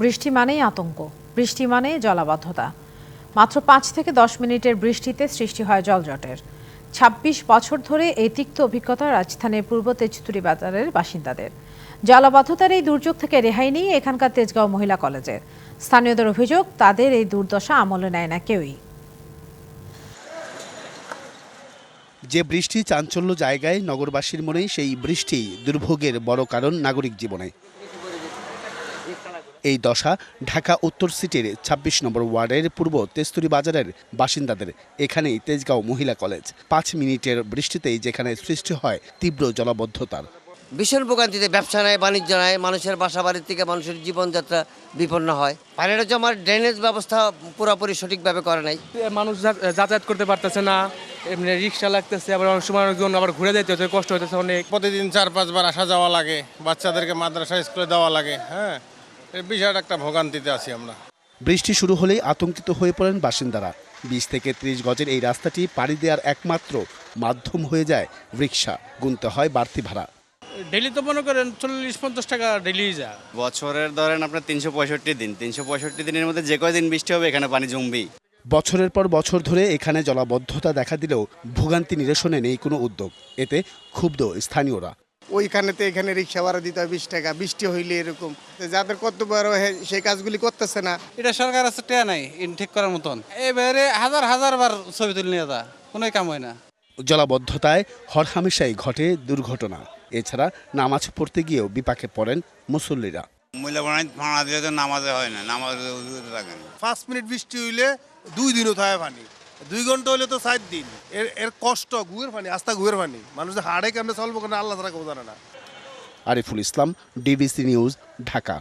বৃষ্টি মানেই আতঙ্ক, বৃষ্টি মানে জলাবদ্ধতা। মাত্র পাঁচ থেকে দশ মিনিটের বৃষ্টিতে সৃষ্টি হয় জলজটের। ছাব্বিশ বছর ধরে এই তিক্ত অভিজ্ঞতা রাজধানীর পূর্ব তেজতুরি বাজারের বাসিন্দাদের। জলাবদ্ধতার এই দুর্যোগ থেকে রেহাই নেই এখানকার তেজগাঁও মহিলা কলেজের স্থানীয়দের অভিযোগ, তাদের এই দুর্দশা আমলে নেয় না কেউই। যে বৃষ্টি চাঞ্চল্য জায়গায় নগরবাসীর মনে সেই বৃষ্টি দুর্ভোগের বড় কারণ নাগরিক জীবনে। এই দশা ঢাকা উত্তর সিটির ২৬ নম্বর ওয়ার্ডের পূর্ব তেস্তুরি বাজারের বাসিন্দাদের এখানেই তেজগাঁও মহিলা কলেজ। পাঁচ মিনিটের বৃষ্টিতেই যেখানে সৃষ্টি হয় তীব্র জলাবদ্ধতার। ভীষণ ভোগান্তিতে ব্যবসা নেয় বাণিজ্য নেয় মানুষের বাসা বাড়ির থেকে মানুষের জীবনযাত্রা বিপন্ন হয়। পানিটা জমার ড্রেনেজ ব্যবস্থা পুরোপুরি সঠিকভাবে করে নাই। মানুষ যা- যাতায়াত করতে পারতেছে না এমনি রিক্সা লাগতেছে আবার অনেক সময় অনেকজন আবার ঘুরে যেতে হচ্ছে কষ্ট হতেছে অনেক। প্রতিদিন চার পাঁচবার আসা যাওয়া লাগে বাচ্চাদেরকে মাদ্রাসা স্কুলে দেওয়া লাগে হ্যাঁ। বিশাল একটা ভোগান্তিতে আছি আমরা। বৃষ্টি শুরু হলেই আতঙ্কিত হয়ে পড়েন বাসিন্দারা। বিশ থেকে ত্রিশ গজের এই রাস্তাটি পাড়ি দেওয়ার একমাত্র মাধ্যম হয়ে যায় রিক্সা গুনতে হয় বাড়তি ভাড়া। ডেলি তো মনে করেন চল্লিশ পঞ্চাশ টাকা ডেলি যা বছরের ধরেন আপনার তিনশো পঁয়ষট্টি দিন। তিনশো পঁয়ষট্টি দিনের মধ্যে যে কয়দিন বৃষ্টি হবে এখানে পানি জমবেই। বছরের পর বছর ধরে এখানে জলাবদ্ধতা দেখা দিলেও ভোগান্তি নিরসনে নেই কোনো উদ্যোগ। এতে ক্ষুব্ধ স্থানীয়রা। ওইখানেতে এখানে রিক্সা ভাড়া দিতে হয় বিশ টাকা বৃষ্টি হইলে এরকম। যাদের কত বড় সেই কাজগুলি করতেছে না। এটা সরকার আছে টেয়া নাই ইন ঠিক করার মতন। এবারে হাজার হাজার বার ছবি তুলে নিয়ে যা কোনো কাম হয় না। জলাবদ্ধতায় হরহামেশাই ঘটে দুর্ঘটনা। এছাড়া নামাজ পড়তে গিয়েও বিপাকে পড়েন মুসল্লিরা। মহিলা ভাড়া দিলে তো নামাজে হয় না নামাজে থাকে পাঁচ মিনিট বৃষ্টি হইলে দুই দিনও থাকে পানি। দুই ঘণ্টা হলে তো চার দিন। এর এর কষ্ট গুয়ের পানি আস্তা গুয়ের পানি। মানুষ হাড়ে কেমনে চলবো কেন আল্লাহ তারা কেউ জানে না। Ariful Islam, DBC news, Dhaka.